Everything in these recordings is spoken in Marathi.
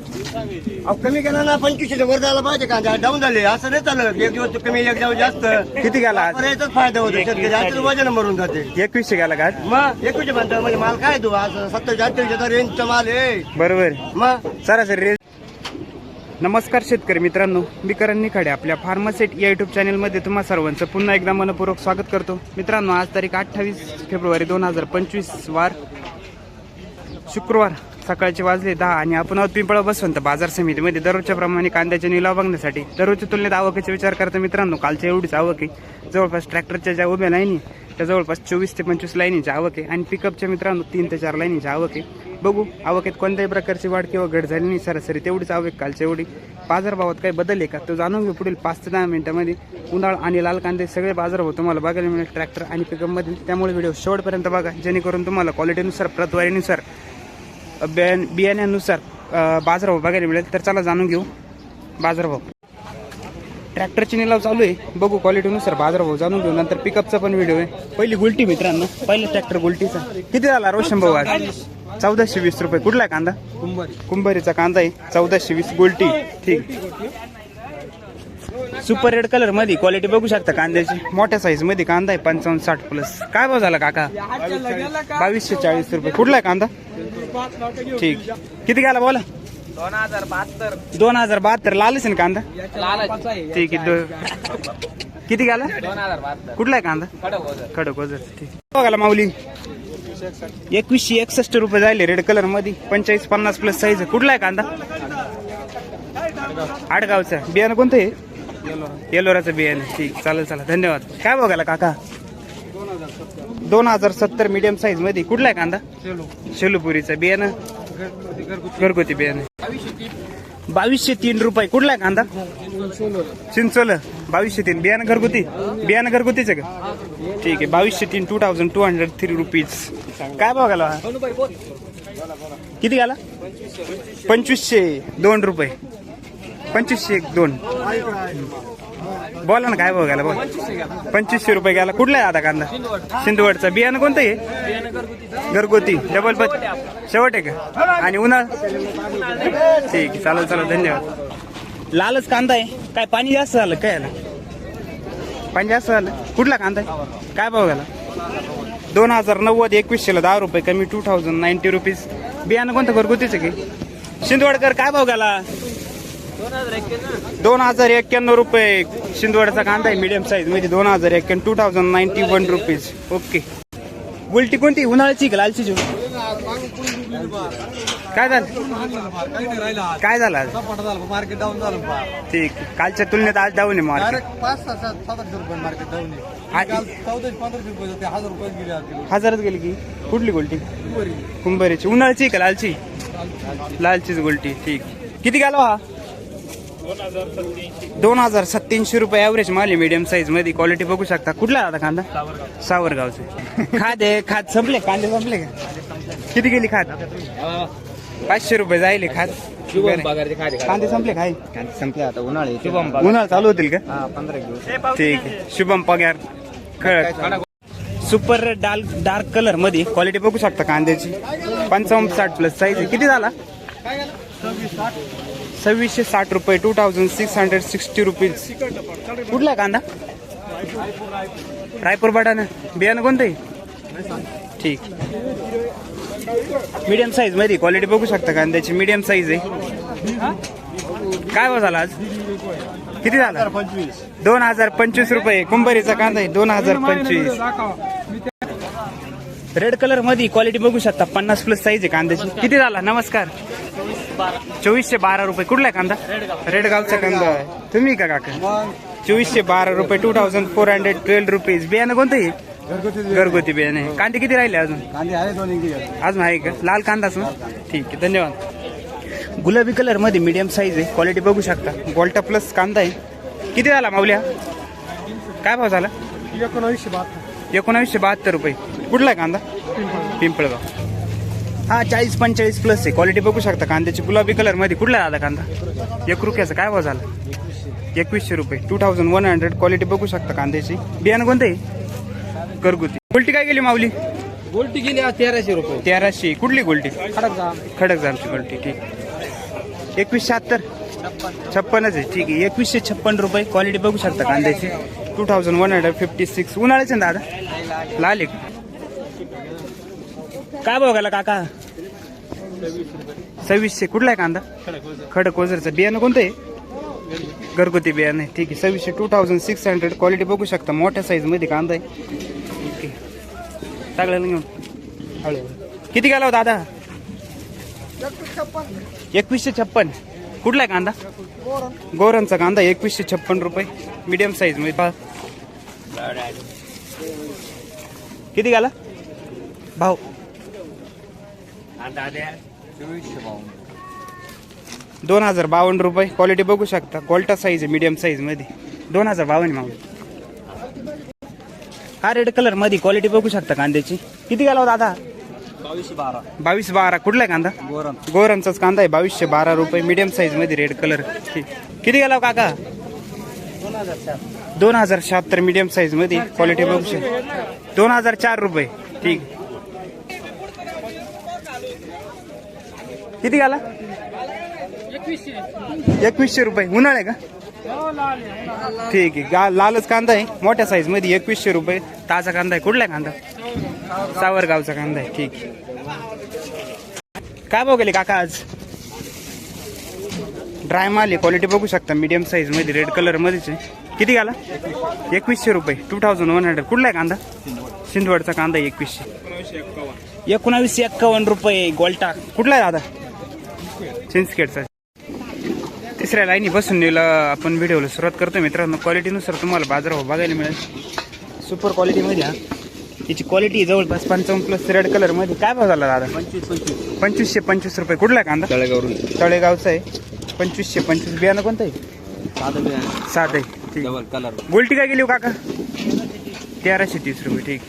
अहो, कमी केला ना पंचवीसशे वर जायला पाहिजे कांदा डाऊन झाले. असं नाही चालत. एक दिवस कमी एक दिवस जास्त. किती गेला? आज याचाच फायदा होतो. शेतकरी वजन मरून जाते. एकवीसशे गेला का? आज? मग एकवीसशे म्हणतो म्हणजे माल काय तू? असं सत्तर अठ्ठावीसचा रेंजचा माल आहे. बरोबर. मग? सरासरी रेट नमस्कार शेतकरी मित्रांनो. मी करण निखाडे आपल्या फार्मासेट या युट्यूब चॅनलमध्ये तुम्हा सर्वांचं पुन्हा एकदा मनपूर्वक स्वागत करतो. मित्रांनो आज तारीख अठ्ठावीस फेब्रुवारी दोन हजार पंचवीस वार शुक्रवार सकाळचे वाजले दहा आणि आपण आहोत पिंपळा बसवंत बाजार समितीमध्ये. दररोजच्या प्रमाणे कांद्याचे निलाव बघण्यासाठी दररोजच्या तुलनेत आवकीचा विचार करता मित्रांनो कालच्या एवढीच आवक आहे. जवळपास ट्रॅक्टरच्या ज्या उभ्या लाईनी त्या जवळपास चोवीस ते पंचवीस लाईनीच्या आवक आहे आणि पिकअपच्या मित्रांनो तीन ते चार लाईनीच्या आवक आहे. बघू आवकेत कोणत्याही प्रकारची वाढ किंवा घट झाली नाही सरासरी तेवढीच आवक कालच्या एवढी. बाजारभावात काही बदल आहे का? तो जाणून घेऊ पुढील पाच ते दहा मिनिटामध्ये. उन्हाळ आणि लाल कांदे सगळे बाजारभाव तुम्हाला बघायला मिळेल ट्रॅक्टर आणि पिकअपमधील. त्यामुळे व्हिडिओ शेवटपर्यंत बघा जेणेकरून तुम्हाला क्वालिटीनुसार प्रतवारीनुसार बियाण बियाण्यानुसार बाजारभाव बघायला मिळेल. तर चला जाणून घेऊ बाजारभाव. ट्रॅक्टरची निलाव चालू आहे. बघू क्वालिटीनुसार बाजारभाव जाणून घेऊ. नंतर पिकअपचा पण व्हिडिओ आहे. पहिली गुलटी मित्रांनो. पहिला ट्रॅक्टर गुलटीचा. किती झाला रोशन भाऊ आज चौदाशे वीस रुपये. कुठला आहे कांदा? कुंभारीचा कांदा आहे. चौदाशे वीस गुलटी. ठीक. सुपर रेड कलरमध्ये क्वालिटी बघू शकता कांद्याची. मोठ्या साईजमध्ये कांदा आहे. पंचावन्न साठ प्लस काय भाव झाला काका? बावीसशे चाळीस रुपये. कुठला आहे कांदा? ठीक. किती गेला बोला? दोन हजार बहात्तर. दोन हजार बहात्तर. लालच आहे ना कांदा लाल ठीक आहे दो- किती गेला दोन हजार बहात्तर. कुठला आहे कांदा? खडक वजर ठीक. बघाला माऊली. एकवीसशे एकसष्ट रुपये झाले रेड कलरमध्ये. पंचेचाळीस पन्नास प्लस साईज कुठला आहे कांदा? आडगावचा. बियाणं कोणतं आहे? येलोराचं बियाणं. ठीक. चालेल चला धन्यवाद. काय बघायला काका? दोन हजार सत्तर मीडियम साईजमध्ये. कुठला आहे कांदा? शेलूपुरीचं. बियाणं? घरगुती. बियाणं. बावीसशे तीन रुपये. कुठला आहे कांदा? चिंचोल. बावीसशे तीन. बियाणं घरगुती? बियाणं घरगुतीच आहे का? ठीक आहे. बावीसशे तीन two thousand two hundred three rupees काय बघायला हा? किती गेला पंचवीसशे. दोन रुपये. पंचवीसशे एक दोन. बोला ना काय बघायला बोल पंचवीसशे रुपये गेला. कुठला आहे आता कांदा? सिंधुवडचा. बियाणं कोणतं आहे? घरगुती. डबल पच शेवट आहे का? आणि उन्हाळ? ठीक आहे चालेल चालेल. धन्यवाद. लालच कांदा आहे. काय पाणी जास्त झालं काय आलं पाणी जास्त झालं. कुठला कांदा आहे? काय भाव गेला? दोन हजार नव्वद एकवीसशेला दहा रुपये कमी टू थाउजंड नाईन्टी रुपीज बियाणं कोणतं? घरगुतीचं की? शिंदवडकर काय भाव गेला? दोन हजार एक्क्याण्णव रुपये शिंदवडचा कांदा आहे मीडियम साईजमध्ये दोन हजार एक्क्याण्णव two thousand ninety one rupees okay गुलटी कोणती? उन्हाळ्याची का लालची काय झालं? काय झालं मार्केट डाऊन झालं ठीक. कालच्या तुलनेत आज डाऊन आहे मार्केट पाच सहा सात रुपये मार्केट डाऊन आ- चौदाशे पंधराशे रुपये हजार रुपये गेले आज हजारात गेली की? कुठली गोल्टी? कुंभारीची. उन्हाळ्याची का लालची? लालचीच गोल्टी. ठीक. किती गेला हा? दोन हजार सत्याऐंशी रुपये ॲव्हरेज माल मीडियम साईजमध्ये. क्वालिटी बघू शकता. कुठला आता कांदा? सावरगावचे. खाद आहे. खाद संपले कांदे संपले का? किती गेली खाद? पाचशे रुपये जायले खाद. कांदे संपले काय संपले आता. उन्हाळे शुभम उन्हाळा चालू होतील का? हा पंधरा दिवस. ठीक आहे. शुभम पगार. खळक सुपर डार्क डार्क कलरमध्ये क्वालिटी बघू शकता कांद्याची. पंचावन्न साठ प्लस साईज किती झाला? सव्वीसशे साठ रुपये two thousand six hundred sixty rupees कुठला कांदा? रायपूर बटाणा. बियाणं कोणतं आहे? ठीक. मीडियम साईजमध्ये क्वालिटी बघू शकता कांद्याची. मीडियम साईज आहे. काय हो झाला आज? किती झाला? दोन हजार पंचवीस रुपये. कुंभारीचा कांदा आहे. दोन हजार पंचवीस. रेड कलरमध्ये क्वालिटी बघू शकता. पन्नास प्लस साईज आहे कांद्याची. किती झाला? नमस्कार. चोवीसशे बारा रुपये. कुठला आहे कांदा रेडगावचा कांदा. आहे तुम्ही का काका? चोवीसशे बारा रुपये two thousand four hundred twelve rupees बियाणं कोणतं आहे घरगुती घरगुती बियाणं कांदे किती राहिले अजून? कांदे आहे दोन इंगी अजून आहे का? लाल कांदाच? ना ठीक आहे. धन्यवाद. गुलाबी कलरमध्ये मीडियम साईज आहे. क्वालिटी बघू शकता. गोल्टा प्लस कांदा आहे. किती झाला माऊल्या? काय भाव झाला? एकोणावीसशे बहात्तर. एकोणावीसशे बहात्तर रुपये. कुठला आहे कांदा? पिंपळगाव. हा चाळीस पंचेचाळीस प्लस आहे. क्वालिटी बघू शकता कांद्याची. गुलाबी कलरमध्ये कुठला दादा कांदा? एक रुपयाचा काय भाव झाला? एकवीसशे रुपये. Two thousand one hundred quality बघू शकता कांद्याची. बियाणं कोणतं आहे? घरगुती. गोल्टी काय गेली माऊली? गोल्टी गेली तेराशे रुपये. तेराशे. कुठली गोल्टी? खडक जामची गोल्टी ठीक. एकवीस शहात्तर. छप्पनच आहे. ठीक आहे. एकवीसशे छप्पन रुपये. क्वालिटी बघू शकता कांद्याची. Two thousand one hundred fifty six उन्हाळ्याचे ना दादा? लाल एक. काय बघायला काका? सव्वीसशे. कुठला आहे कांदा? खडक ओझरचं बियाणं कोणतं आहे? घरगुती बियाणं आहे. ठीक आहे. सव्वीसशे two thousand six hundred quality बघू शकता. मोठ्या साईजमध्ये कांदा आहे. ओके टाकलेलं घेऊन. हळूहळू किती गेला हो दादा? एकवीसशे छप्पन. कुठला आहे कांदा? गोरांचा कांदा एकवीसशे छप्पन रुपये. मीडियम साईजमध्ये पहा. किती गाला? भाऊ दोन हजार बावन्न रुपये. क्वालिटी बघू शकता. गोल्टा साईज आहे मीडियम साईजमध्ये. दोन हजार बावन्न मागून हा रेड कलरमध्ये क्वालिटी बघू शकता कांद्याची. किती गेला हो दादा? बावीसशे बारा. बावीस बारा. कुठला आहे कांदा? गोरम गोरांचाच कांदा आहे. बावीसशे बारा रुपये. मीडियम साईजमध्ये रेड कलर ठीक किती गेला हो काका? दोन हजार चार. दोन हजार शहात्तर मीडियम साईजमध्ये. क्वालिटी बघू शकता. दोन हजार चार रुपये. ठीक. किती गेला? एकवीसशे. रुपये. उन्हाळे का? ठीक आहे. गा लालच कांदा आहे. मोठ्या साईजमध्ये एकवीसशे रुपये. ताजा कांदा आहे. कुठला आहे कांदा? सावरगावचा कांदा आहे. ठीक आहे. काय भाव गेले काका आज? ड्राय माल आहे. क्वालिटी बघू शकता. मीडियम साईजमध्ये रेड कलरमध्येच आहे. किती गाला? एकवीसशे रुपये. टू थाउजंड वन हंड्रेड कुठला आहे कांदा? सिंधवडचा कांदा एकवीसशे. एकोणावीसशे एक्कावन्न रुपये गोल्टा. कुठला आहे दादा? चिंचखेडचा तिसऱ्या लाईनी बसून नेला. आपण व्हिडिओला सुरुवात करतो मित्रांनो. क्वालिटीनुसार तुम्हाला बाजारभाव बघायला मिळेल. सुपर क्वालिटीमध्ये हा. याची क्वालिटी जवळपास पंचावन्न प्लस रेड कलरमध्ये काय भाव झाला दादा? पंचवीस पंचवीस. पंचवीसशे पंचवीस रुपये. कुठला आहे कांदा? तळेगावरून. तळेगावचा आहे. पंचवीसशे पंचवीस. बियाणं कोणतं आहे? साधं बियाणं. सात आहे. ठीक कलर गोल्टी काय गेली हो काका? तेराशे तीस रुपये. ठीक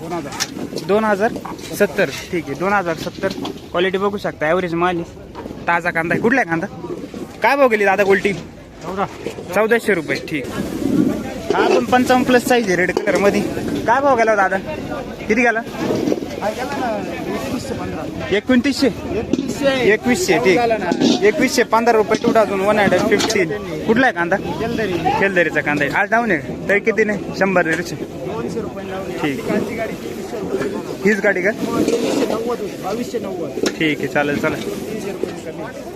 दोन हजार. दोन हजार सत्तर. ठीक आहे. दोन हजार सत्तर. क्वालिटी बघू शकता. ॲव्हरेज माल ताजा कांदा आहे. कुठला आहे कांदा? काय भाव गेली दादा गोल्टी चौदाशे रुपये ठीक. हा पण पंचावन्न प्लस साईज आहे रेड कलरमध्ये. काय भाव गेला हो दादा? किती गेला? एकोणतीसशे. एकवीसशे ठीक. एकवीसशे पंधरा रुपये two thousand one hundred fifteen कुठला आहे कांदा? केलदरीचा कांदा आहे. आज डाऊन आहे तरी किती नाही? शंभर दीडशे. ठीक. हीच गाडी का? ठीक आहे चालेल चालेल.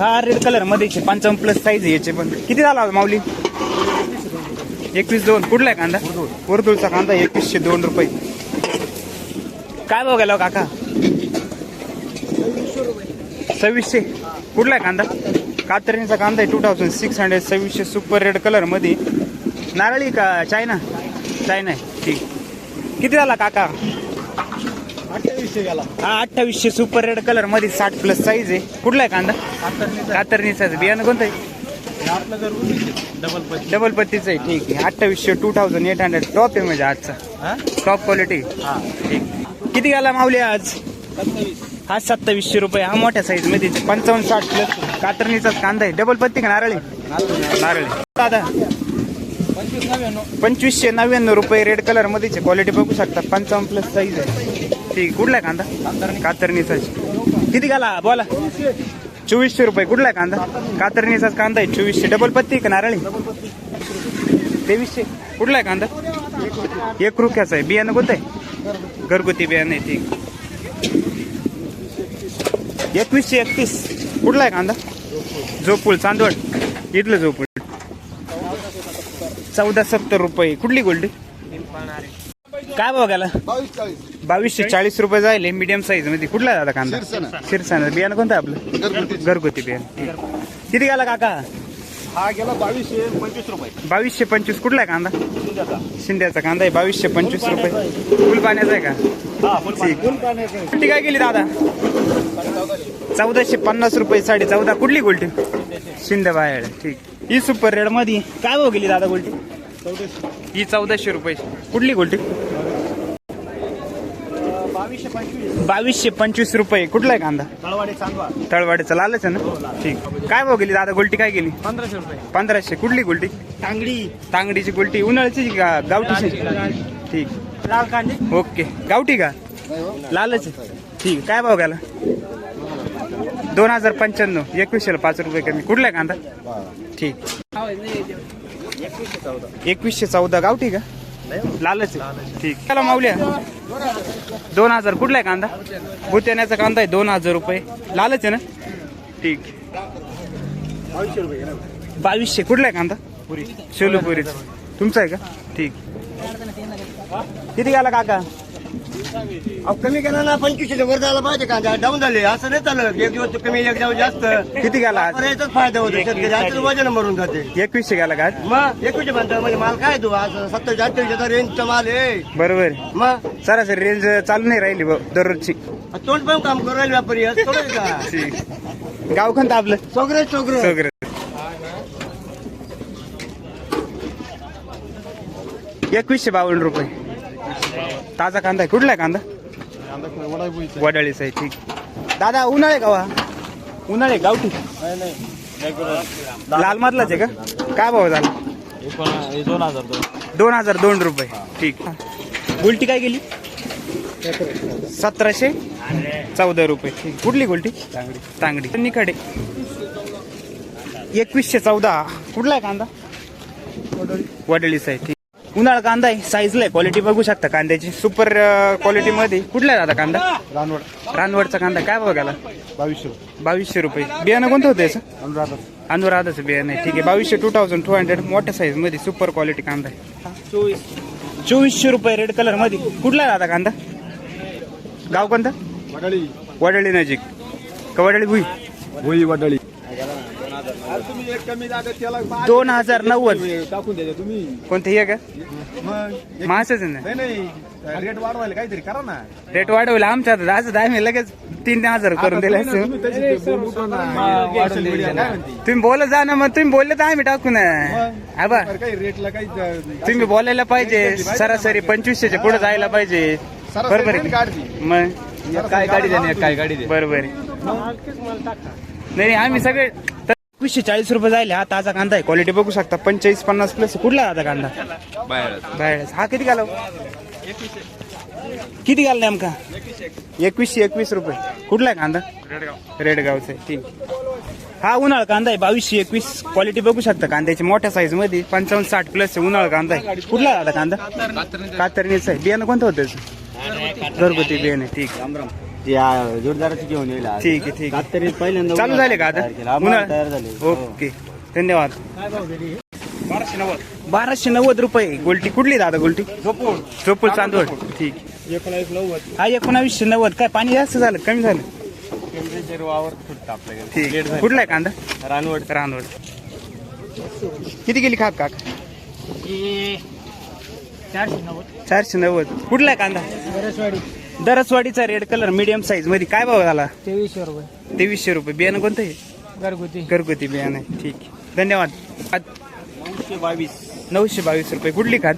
हा रेड कलरमध्ये पंचावन्न प्लस साईज आहे याचे पण. किती झाला होता माऊली? एकवीस दोन. कुठला आहे कांदा? उर्दूळचा कांदा एकवीसशे दोन रुपये. काय भाव गेला हो काका? सव्वीसशे. कुठला आहे कांदा? कातरणीचा कांदा आहे टू थाउजंड सिक्स हंड्रेड सव्वीसशे सुपर रेड कलरमध्ये. नारळी का चायना? चायना आहे. ठीक. किती झाला काका? अठ्ठावीसशे गेला. हा अठ्ठावीसशे सुपर रेड कलरमध्ये साठ प्लस साईज आहे. कुठला आहे कांदा? कातरणीचा. आहे. बियाणं कोणतं आहे? आपलं जर डबल डबल पत्तीचं आहे. ठीक आहे. अठ्ठावीसशे two thousand eight hundred top आहे म्हणजे आजचा. हा? टॉप क्वालिटी हा ठीक. किती गेला माऊली आज? हा सत्तावीसशे रुपये. हा मोठ्या साईजमध्ये पंचावन्न साठ प्लस कातरणीचाच कांदा आहे. डबल पत्ती का नारळी? नारळी. दादा? पंचवीसशे नव्याण्णव रुपये रेड कलर मध्येचे क्वालिटी बघू शकता. पंचावन्न प्लस साईज आहे. ठीक कुठला आहे कांदा? कातरणीचा किती घाला बोला. चोवीसशे रुपये. कुठला आहे कांदा? कातरणीचाच कांदा आहे. चोवीसशे. डबल पत्ती का नारळी? तेवीसशे. कुठला आहे कांदा? एक रुपयाचा आहे. बियाणं कोणतं आहे? घरगुती बियाणं आहे ठीक एकवीसशे एकतीस. कुठला आहे कांदा? झोपूल चांदवड. इथलं झोपूल चौदा सत्तर रुपये. कुठली गोल्डी? काय बघायला बावीस चाळीस. बावीसशे चाळीस रुपये जायले मीडियम साईजमध्ये. कुठला आहे दादा कांदा? शिरसाना. शिरसाना. बियाणं कोणतं आहे आपलं? घरगुती. घरगुती बियाणं. किती गेला काका? हा गेला बावीसशे पंचवीस रुपये. बावीसशे पंचवीस. कुठला आहे कांदा? शिंद्याचा. कांदा आहे. बावीसशे पंचवीस रुपये. फुल पाण्याचा आहे का? हा फुल ठीक. फुल पाण्याचं कुठली काय गेली दादा? चौदाशे पन्नास रुपये साडे चौदा. कुठली गोल्टी? शिंदे बाहेर. ठीक. ही सुपर रेडमध्ये काय भाव गेली दादा गोल्टी? चौदाशे. ही चौदाशे रुपये. कुठली गोल्टी? बावीसशे पंचवीस रुपये. कुठला आहे कांदा? तळवाडीचा लालच आहे ना? ठीक. काय भाव गेली? दादा गोल्टी काय गेली? पंधराशे रुपये. पंधराशे. कुठली गोल्टी? टांगडी तांगडीची गोल्टी. उन्हाळ्याची का? गावठीची? ठीक. लाल कांदे. ओके. गावठी का? लालच. ठीक. काय भाव गेला? दोन हजार पंच्याण्णव. एकवीसशेला पाच रुपये कमी. कुठला आहे कांदा? ठीक. एकवीसशे चौदा. गावठी का? लालच आहे. ठीक. चला माऊल्या दोन हजार. कुठला आहे कांदा? भुत्याण्याचा कांदा आहे. दोन हजार रुपये. लालच आहे ना? ठीक. बावीसशे. कुठला आहे कांदा? पुरी. शेलूपुरी तुमचा आहे का? ठीक. किती गेला काका? अहो कमी केला ना पंचवीसशे वर जायला पाहिजे कांदा. डाऊन झाले. असं नाही चालत. एक दिवस कमी एक दिवस जास्त. किती गेला आज याचाच फायदा होतो. शेतकरी वजन मरून जाते. एकवीसशे गेला का? आज? मग एकवीसशे म्हणतात म्हणजे माल काय तू? आज सत्तर अठ्ठावीसचा रेंजचा माल आहे. बरोबर. मग? सरासरी रेंज चालू नाही राहिली बुवा दररोजची. तोंड पण काम करू राहिले व्यापारी. आज थोडं आहे का? गाव कोणतं आपलं? चोगरे चोगरे सगळं एकवीसशे बावन्न रुपये. ताजा कांदा आहे. कुठला आहे कांदा? वडाळीचा आहे ठीक. दादा उन्हाळे गावा उन्हाळे गावठी? लाल मधलाच आहे का? काय भाव झाला दोन हजार दोन. दोन हजार दोन रुपये. ठीक. गुलटी काय गेली सतराशे चौदा रुपये. ठीक. कुठली गुलटी? तांगडी. तांगडी. निकडे एकवीसशे चौदा. कुठला आहे कांदा? वडळीचा आहे ठीक. उन्हाळा कांदा आहे साईजला आहे. क्वालिटी बघू शकता कांद्याची. सुपर क्वालिटी मध्ये. कुठला आहे दादा कांदा? रानवड. रानवडचा कांदा. काय गेला? बावीसशे बावीसशे रुपये. बियाणं कोणतं होतं याचं? अनुराधा अनुराधाचं बियाणं आहे. ठीक आहे. बावीसशे टू थाउजंड टू हंड्रेड मोठ्या साईजमध्ये सुपर क्वालिटी कांदा आहे. चोवीस चोवीसशे रुपये रेड कलरमध्ये. कुठला आहे दादा कांदा? गाव कोणतं? वडाळी. वडळी नजीक का वडळी भुई? भोई वडाळी. तुम्ही एक कमी जागा त्याला दोन हजार नव्वद. टाकून द्या तुम्ही. कोणते हे का मग एक- नाही नाही. रेट वाढवायला काहीतरी करा ना. रेट वाढवला आमच्या आज आम्ही लगेच तीन हजार करून दिले असते. तुम्ही बोल काय म्हणते? बोलत जा ना मग तुम्ही बोलले तर आम्ही टाकू ना. मग? आबा. बरं, काही रेटला काही तुम्ही बोलायला पाहिजे. सरासरी पंचवीसशे पुढे जायला पाहिजे. सरासरी बरोबर आहे. का? मग? काय गाडी द्या काय गाडी द्या बरोबर आहे. नाही नाही, आम्ही सगळे एकवीसशे चाळीस रुपये जायले. हा ताजा कांदा आहे. क्वालिटी बघू शकता. पंचेचाळीस पन्नास प्लस कुठला आता कांदा? बाहेर हा किती घाला किती घाल नेमका? एकवीसशे एकवीस रुपये. कुठला आहे कांदा? रेडगावचा आहे. ठीक. हा उन्हाळ कांदा आहे. बावीसशे एकवीस. क्वालिटी बघू शकता. कांद्याची मोठ्या साईजमध्ये पंचावन्न साठ प्लस आहे उन्हाळ कांदा आहे. कुठला आहे आता कांदा? कातरणीचा आहे. बियाणं कोणतं होतं त्याचं? घरगुती बियाणं. आहे ठीक. जोरदाराची घेऊन येईल. ठीक आहे ठीक आहे. तरी पहिल्यांदा चालू झाले का आता. आम्हाला तयार झाले. हो. ओके. धन्यवाद. बाराशे नव्वद. रुपये. गोल्टी कुठली दादा गोल्टी? झोपून. चोपूल चांदवड. ठीक एकोणावीस नव्वद. हा एकोणावीसशे नव्वद. काय पाणी जास्त झालं कमी झालं? टेम्परेचर वावर फुटतं आपल्याकडे. ठीक. कुठला आहे कांदा? रानवड. रानवड. किती गेली खाक काक? चारशे नव्वद. कुठला आहे कांदा? दरसवाडीचा रेड कलर मीडियम साईजमध्ये काय भाव झाला? तेवीसशे रुपये. तेवीसशे रुपये. बियाणं कोणतं आहे? घरगुती. घरगुती बियाणं आहे. ठीक आहे. धन्यवाद. नऊशे बावीस. नऊशे बावीस रुपये. कुठली खात?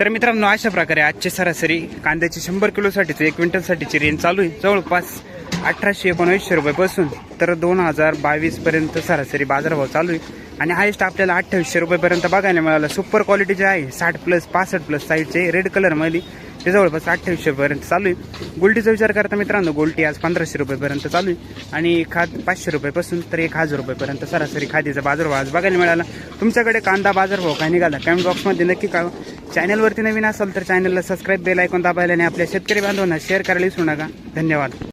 तर मित्रांनो अशा प्रकारे आजचे सरासरी कांद्याची शंभर किलोसाठीच एक क्विंटलसाठीची रेंज चालू आहे. जवळपास अठराशे एकोणऐंशी रुपयापासून तर दोन हजार बावीस पर्यंत सरासरी बाजारभाव चालू आहे. आणि हायेस्ट आपल्याला अठ्ठावीसशे रुपयेपर्यंत बघायला मिळालं. सुपर क्वालिटी जे आहे साठ प्लस पासष्ट प्लस साईडचे रेड कलरमध्ये ते जवळपास अठ्ठावीसशेपर्यंत चालू आहे. गोल्टीचा विचार करता मित्रांनो गोल्टी आज पंधराशे रुपयेपर्यंत चालू आहे. आणि खाद पाचशे रुपयेपासून तर एक हजार रुपयेपर्यंत सरासरी खादीचा बाजारभाव आज बघायला मिळाला. तुमच्याकडे कांदा बाजारभाव काय निघाला? कमेंट बॉक्समध्ये नक्की कळवा. चॅनलवरती नवीन असाल तर चॅनलला सबस्क्राईब बेल ऐकून दाबायला आणि आपल्या शेतकरी बांधवांना शेअर करायला विसरू नका. धन्यवाद.